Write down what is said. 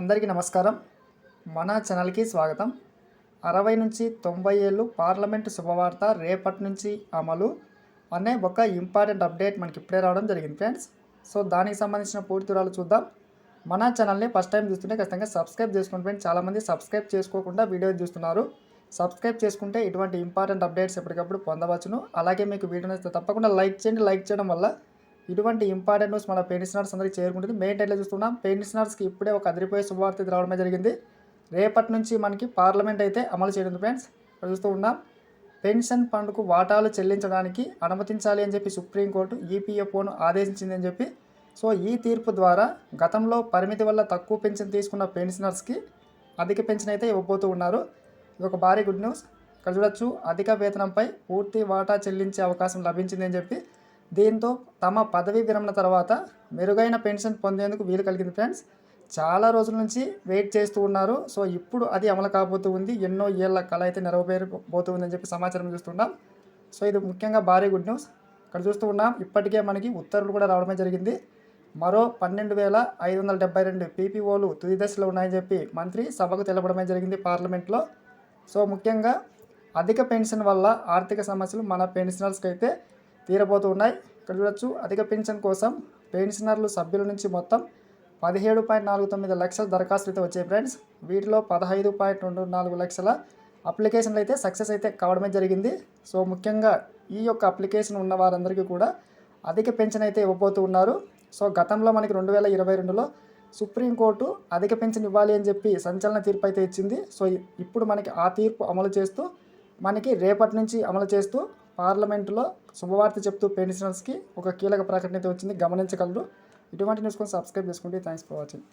అందరికీ నమస్కారం. మన ఛానల్కి స్వాగతం. అరవై నుంచి తొంభై ఏళ్ళు పార్లమెంటు శుభవార్త రేపటి నుంచి అమలు అనే ఒక ఇంపార్టెంట్ అప్డేట్ మనకి ఇప్పుడే రావడం జరిగింది ఫ్రెండ్స్. సో దానికి సంబంధించిన పూర్తి వివరాలు చూద్దాం. మన ఛానల్ని ఫస్ట్ టైం చూస్తుంటే ఖచ్చితంగా సబ్స్క్రైబ్ చేసుకోండి ఫ్రెండ్స్. చాలామంది సబ్స్క్రైబ్ చేసుకోకుండా వీడియో చూస్తున్నారు. సబ్స్క్రైబ్ చేసుకుంటే ఇటువంటి ఇంపార్టెంట్ అప్డేట్స్ ఎప్పటికప్పుడు పొందవచ్చును. అలాగే మీకు వీడియో నచ్చితే తప్పకుండా లైక్ చేయండి. లైక్ చేయడం వల్ల ఇటువంటి ఇంపార్టెంట్ న్యూస్ మన పెన్షనర్స్ అందరికీ చేరుకుంటుంది. మెయిన్ టైట్లో చూస్తున్నాం. పెన్షనర్స్కి ఇప్పుడే ఒక అదిరిపోయే శుభవార్త రావడమే జరిగింది. రేపటి నుంచి మనకి పార్లమెంట్ అయితే అమలు చేయడం ఫ్రెండ్స్ ఇక్కడ చూస్తూ ఉన్నాం. పెన్షన్ ఫండ్కు వాటాలు చెల్లించడానికి అనుమతించాలి అని చెప్పి సుప్రీంకోర్టు ఈపీఎఫ్ఓను ఆదేశించింది అని చెప్పి. సో ఈ తీర్పు ద్వారా గతంలో పరిమితి వల్ల తక్కువ పెన్షన్ తీసుకున్న పెన్షనర్స్కి అధిక పెన్షన్ అయితే ఇవ్వబోతూ ఉన్నారు. ఇది ఒక భారీ గుడ్ న్యూస్ ఇక్కడ చూడొచ్చు. అధిక వేతనంపై పూర్తి వాటా చెల్లించే అవకాశం లభించింది అని చెప్పి. దీంతో తమ పదవీ విరమణ తర్వాత మెరుగైన పెన్షన్ పొందేందుకు వీలు కలిగింది ఫ్రెండ్స్. చాలా రోజుల నుంచి వెయిట్ చేస్తూ ఉన్నారు. సో ఇప్పుడు అది అమలు కాబోతూ ఉంది. ఎన్నో ఏళ్ళ కళ అయితే నెరవేరబోతుందని చెప్పి సమాచారం చూస్తున్నాం. సో ఇది ముఖ్యంగా భారీ గుడ్ న్యూస్. ఇక్కడ చూస్తూ ఉన్నాం. ఇప్పటికే మనకి ఉత్తర్వులు కూడా రావడమే జరిగింది. మరో పన్నెండు వేల ఐదు వందల డెబ్బై రెండు పీపీఓలు తుది దశలో ఉన్నాయని చెప్పి మంత్రి సభకు తెలపడమే జరిగింది పార్లమెంట్లో. సో ముఖ్యంగా అధిక పెన్షన్ వల్ల ఆర్థిక సమస్యలు మన పెన్షనర్స్కి అయితే తీరబోతూ ఉన్నాయి. ఇక్కడ చూడొచ్చు అధిక పెన్షన్ కోసం పెన్షనర్లు సభ్యుల నుంచి మొత్తం పదిహేడు పాయింట్ నాలుగు తొమ్మిది లక్షల దరఖాస్తులు అయితే వచ్చాయి ఫ్రెండ్స్. వీటిలో పదహైదు పాయింట్ రెండు నాలుగు లక్షల అప్లికేషన్లు అయితే సక్సెస్ అయితే కావడమే జరిగింది. సో ముఖ్యంగా ఈ యొక్క అప్లికేషన్ ఉన్న వారందరికీ కూడా అధిక పెన్షన్ అయితే ఇవ్వబోతూ ఉన్నారు. సో గతంలో మనకి రెండు వేల ఇరవై రెండులో సుప్రీంకోర్టు అధిక పెన్షన్ ఇవ్వాలి అని చెప్పి సంచలన తీర్పు అయితే ఇచ్చింది. సో ఇప్పుడు మనకి ఆ తీర్పు అమలు చేస్తూ మనకి రేపటి నుంచి అమలు చేస్తూ పార్లమెంటులో శుభవార్త చెప్తూ పెన్షనర్స్కి ఒక కీలక ప్రకటన అయితే వచ్చింది. గమనించగలరు. ఇటువంటి న్యూస్ కోసం సబ్స్క్రైబ్ చేసుకుంటే థ్యాంక్స్ ఫర్ వాచింగ్